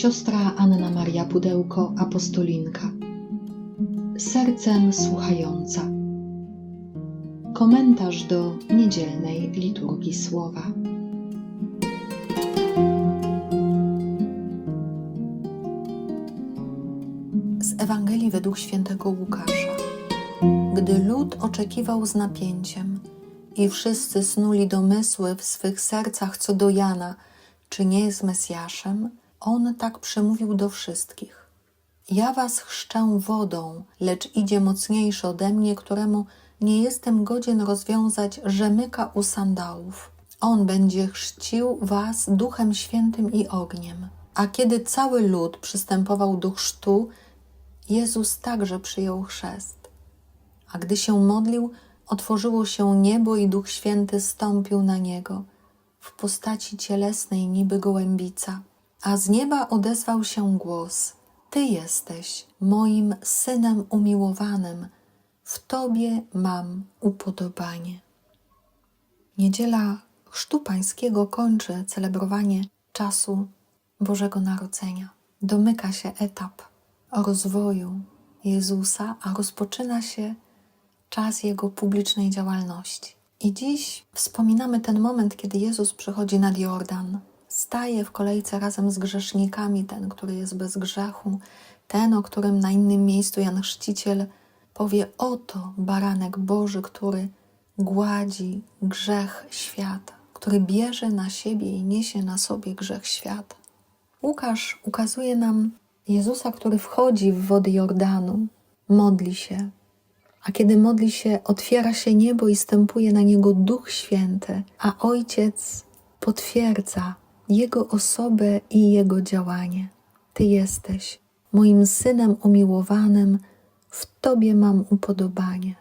siostra Anna Maria Pudełko, apostolinka. Sercem słuchająca. Komentarz do niedzielnej liturgii słowa. Z Ewangelii według świętego Łukasza. Gdy lud oczekiwał z napięciem i wszyscy snuli domysły w swych sercach co do Jana, czy nie jest Mesjaszem, on tak przemówił do wszystkich. Ja was chrzczę wodą, lecz idzie mocniejszy ode mnie, któremu nie jestem godzien rozwiązać rzemyka u sandałów. On będzie chrzcił was duchem świętym i ogniem. A kiedy cały lud przystępował do chrztu, Jezus także przyjął chrzest. A gdy się modlił, otworzyło się niebo i Duch Święty stąpił na niego w postaci cielesnej niby gołębica. A z nieba odezwał się głos: Ty jesteś moim synem umiłowanym, w Tobie mam upodobanie. Niedziela Chrztu Pańskiego kończy celebrowanie czasu Bożego Narodzenia. Domyka się etap rozwoju Jezusa, a rozpoczyna się czas Jego publicznej działalności. I dziś wspominamy ten moment, kiedy Jezus przychodzi nad Jordan. Staje w kolejce razem z grzesznikami, ten, który jest bez grzechu, ten, o którym na innym miejscu Jan Chrzciciel powie: Oto baranek Boży, który gładzi grzech świata, który bierze na siebie i niesie na sobie grzech świata. Łukasz ukazuje nam Jezusa, który wchodzi w wody Jordanu, modli się, a kiedy modli się, otwiera się niebo i stępuje na niego Duch Święty, a Ojciec potwierdza Jego osobę i Jego działanie. Ty jesteś moim synem umiłowanym, w Tobie mam upodobanie.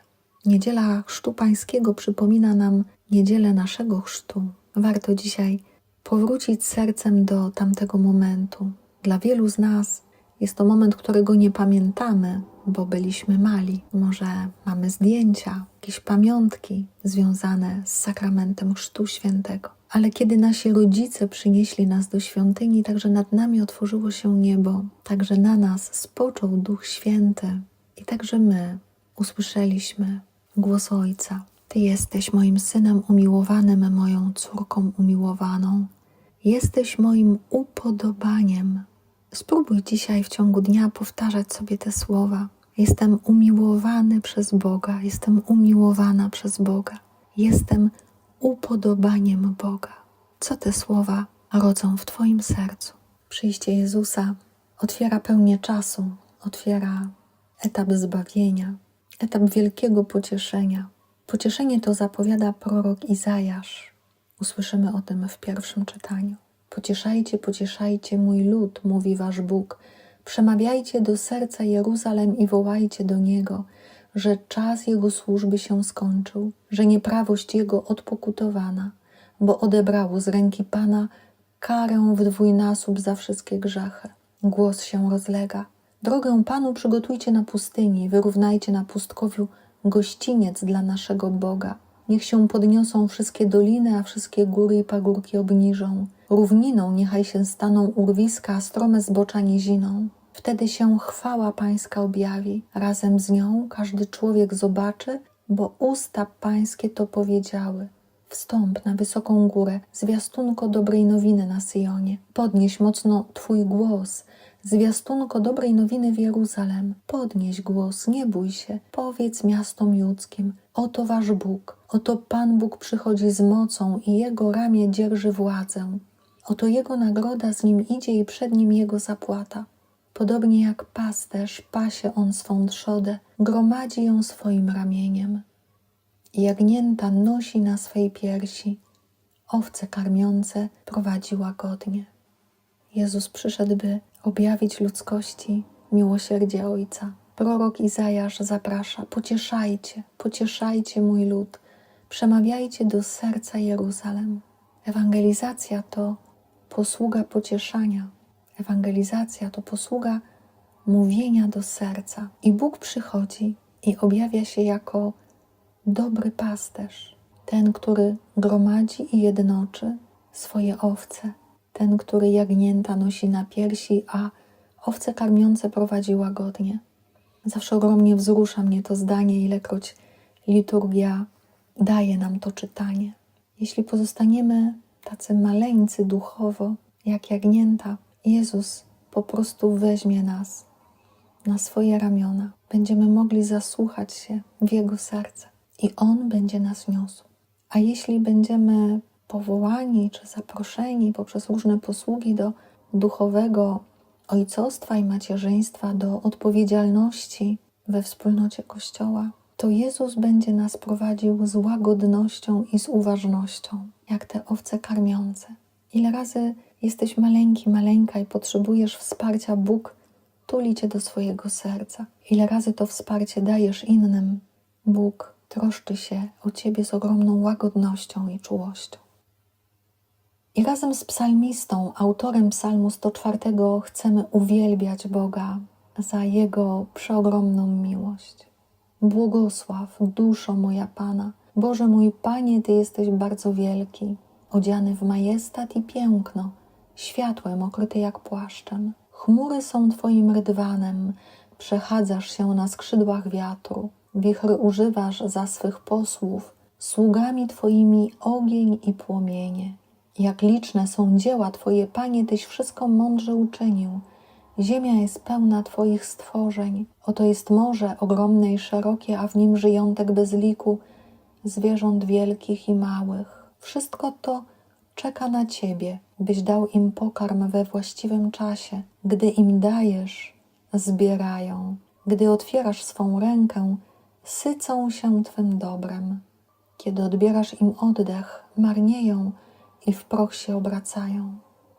Niedziela Chrztu Pańskiego przypomina nam niedzielę naszego chrztu. Warto dzisiaj powrócić sercem do tamtego momentu. Dla wielu z nas jest to moment, którego nie pamiętamy, bo byliśmy mali. Może mamy zdjęcia, jakieś pamiątki związane z sakramentem Chrztu Świętego. Ale kiedy nasi rodzice przynieśli nas do świątyni, także nad nami otworzyło się niebo, także na nas spoczął Duch Święty i także my usłyszeliśmy głos Ojca. Ty jesteś moim synem umiłowanym, moją córką umiłowaną. Jesteś moim upodobaniem. Spróbuj dzisiaj w ciągu dnia powtarzać sobie te słowa. Jestem umiłowany przez Boga, jestem umiłowana przez Boga, jestem upodobaniem Boga. Co te słowa rodzą w Twoim sercu? Przyjście Jezusa otwiera pełnię czasu, otwiera etap zbawienia, etap wielkiego pocieszenia. Pocieszenie to zapowiada prorok Izajasz. Usłyszymy o tym w pierwszym czytaniu. Pocieszajcie, pocieszajcie mój lud, mówi wasz Bóg. Przemawiajcie do serca Jeruzalem i wołajcie do niego, że czas jego służby się skończył, że nieprawość jego odpokutowana, bo odebrało z ręki Pana karę w dwójnasób za wszystkie grzechy. Głos się rozlega. Drogę Panu przygotujcie na pustyni, wyrównajcie na pustkowiu gościniec dla naszego Boga. Niech się podniosą wszystkie doliny, a wszystkie góry i pagórki obniżą. Równiną niechaj się staną urwiska, a strome zbocza niziną. Wtedy się chwała Pańska objawi. Razem z nią każdy człowiek zobaczy, bo usta Pańskie to powiedziały. Wstąp na wysoką górę, zwiastunko dobrej nowiny na Syjonie. Podnieś mocno Twój głos, zwiastunko dobrej nowiny w Jeruzalem. Podnieś głos, nie bój się, powiedz miastom judzkim. Oto Wasz Bóg, oto Pan Bóg przychodzi z mocą i Jego ramię dzierży władzę. Oto Jego nagroda z Nim idzie i przed Nim Jego zapłata. Podobnie jak pasterz pasie on swą trzodę, gromadzi ją swoim ramieniem. Jagnięta nosi na swej piersi, owce karmiące prowadzi łagodnie. Jezus przyszedł, by objawić ludzkości miłosierdzie Ojca. Prorok Izajasz zaprasza: pocieszajcie, pocieszajcie mój lud, przemawiajcie do serca Jeruzalem. Ewangelizacja to posługa pocieszania. Ewangelizacja to posługa mówienia do serca. I Bóg przychodzi i objawia się jako dobry pasterz, ten, który gromadzi i jednoczy swoje owce, ten, który jagnięta nosi na piersi, a owce karmiące prowadzi łagodnie. Zawsze ogromnie wzrusza mnie to zdanie, ilekroć liturgia daje nam to czytanie. Jeśli pozostaniemy tacy maleńcy duchowo, jak jagnięta, Jezus po prostu weźmie nas na swoje ramiona. Będziemy mogli zasłuchać się w Jego serce i On będzie nas niósł. A jeśli będziemy powołani czy zaproszeni poprzez różne posługi do duchowego ojcostwa i macierzyństwa, do odpowiedzialności we wspólnocie Kościoła, to Jezus będzie nas prowadził z łagodnością i z uważnością, jak te owce karmiące. Ile razy jesteś maleńki, maleńka i potrzebujesz wsparcia, Bóg tuli cię do swojego serca. Ile razy to wsparcie dajesz innym, Bóg troszczy się o ciebie z ogromną łagodnością i czułością. I razem z psalmistą, autorem Psalmu 104, chcemy uwielbiać Boga za Jego przeogromną miłość. Błogosław, duszo moja Pana. Boże mój Panie, Ty jesteś bardzo wielki, odziany w majestat i piękno, światłem okryty jak płaszczem. Chmury są Twoim rydwanem, przechadzasz się na skrzydłach wiatru, wichry używasz za swych posłów, sługami Twoimi ogień i płomienie. Jak liczne są dzieła Twoje, Panie, Tyś wszystko mądrze uczynił. Ziemia jest pełna Twoich stworzeń. Oto jest morze ogromne i szerokie, a w nim żyjątek bez liku, zwierząt wielkich i małych. Wszystko to czeka na Ciebie, byś dał im pokarm we właściwym czasie. Gdy im dajesz, zbierają. Gdy otwierasz swą rękę, sycą się Twym dobrem. Kiedy odbierasz im oddech, marnieją i w proch się obracają.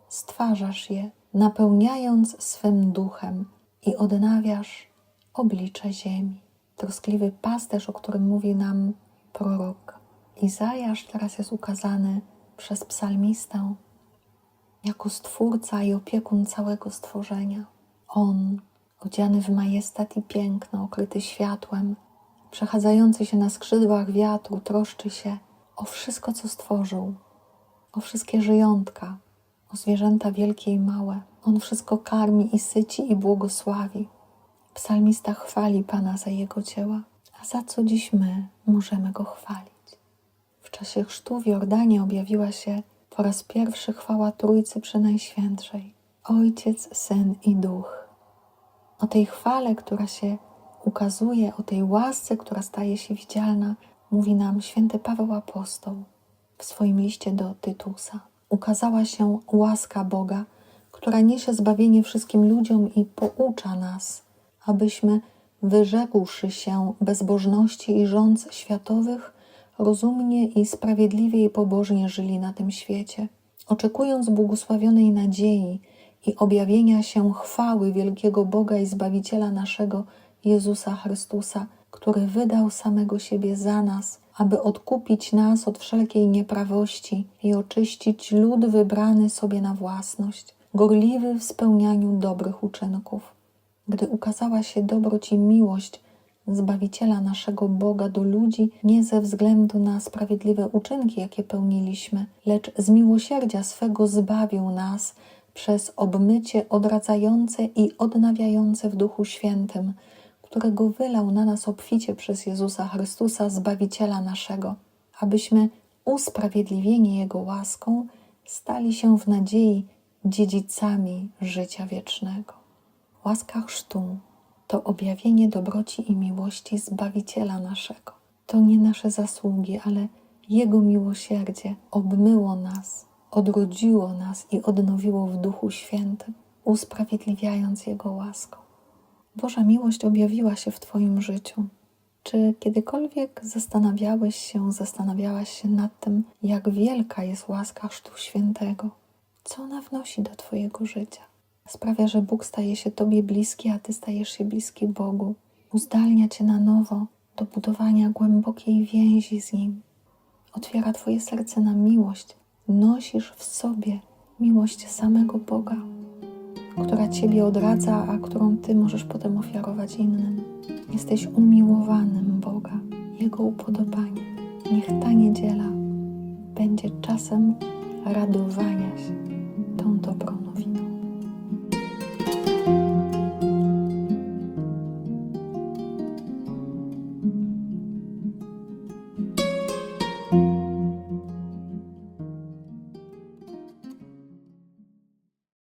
Stwarzasz je, napełniając swym duchem i odnawiasz oblicze ziemi. Troskliwy pasterz, o którym mówi nam prorok Izajasz, teraz jest ukazany przez psalmistę jako stwórca i opiekun całego stworzenia. On, odziany w majestat i piękno, okryty światłem, przechadzający się na skrzydłach wiatru, troszczy się o wszystko, co stworzył, o wszystkie żyjątka, o zwierzęta wielkie i małe. On wszystko karmi i syci i błogosławi. Psalmista chwali Pana za Jego dzieła, a za co dziś my możemy Go chwalić? W czasie chrztu w Jordanie objawiła się po raz pierwszy chwała Trójcy Przenajświętszej. Ojciec, Syn i Duch. O tej chwale, która się ukazuje, o tej łasce, która staje się widzialna, mówi nam święty Paweł Apostoł w swoim liście do Tytusa. Ukazała się łaska Boga, która niesie zbawienie wszystkim ludziom i poucza nas, abyśmy, wyrzekłszy się bezbożności i rządz światowych, rozumnie i sprawiedliwie i pobożnie żyli na tym świecie, oczekując błogosławionej nadziei i objawienia się chwały wielkiego Boga i Zbawiciela naszego Jezusa Chrystusa, który wydał samego siebie za nas, aby odkupić nas od wszelkiej nieprawości i oczyścić lud wybrany sobie na własność, gorliwy w spełnianiu dobrych uczynków. Gdy ukazała się dobroć i miłość Zbawiciela naszego Boga do ludzi nie ze względu na sprawiedliwe uczynki, jakie pełniliśmy, lecz z miłosierdzia swego zbawił nas przez obmycie odradzające i odnawiające w Duchu Świętym, którego wylał na nas obficie przez Jezusa Chrystusa, Zbawiciela naszego, abyśmy usprawiedliwieni Jego łaską stali się w nadziei dziedzicami życia wiecznego. Łaska chrztu to objawienie dobroci i miłości Zbawiciela naszego. To nie nasze zasługi, ale Jego miłosierdzie obmyło nas, odrodziło nas i odnowiło w Duchu Świętym, usprawiedliwiając Jego łaską. Boża miłość objawiła się w Twoim życiu. Czy kiedykolwiek zastanawiałeś się, zastanawiałaś się nad tym, jak wielka jest łaska Chrztu Świętego? Co ona wnosi do Twojego życia? Sprawia, że Bóg staje się Tobie bliski, a Ty stajesz się bliski Bogu. Uzdalnia Cię na nowo do budowania głębokiej więzi z Nim. Otwiera Twoje serce na miłość. Nosisz w sobie miłość samego Boga, która Ciebie odradza, a którą Ty możesz potem ofiarować innym. Jesteś umiłowanym Boga, Jego upodobanie. Niech ta niedziela będzie czasem radowania się tą dobrą nowiną.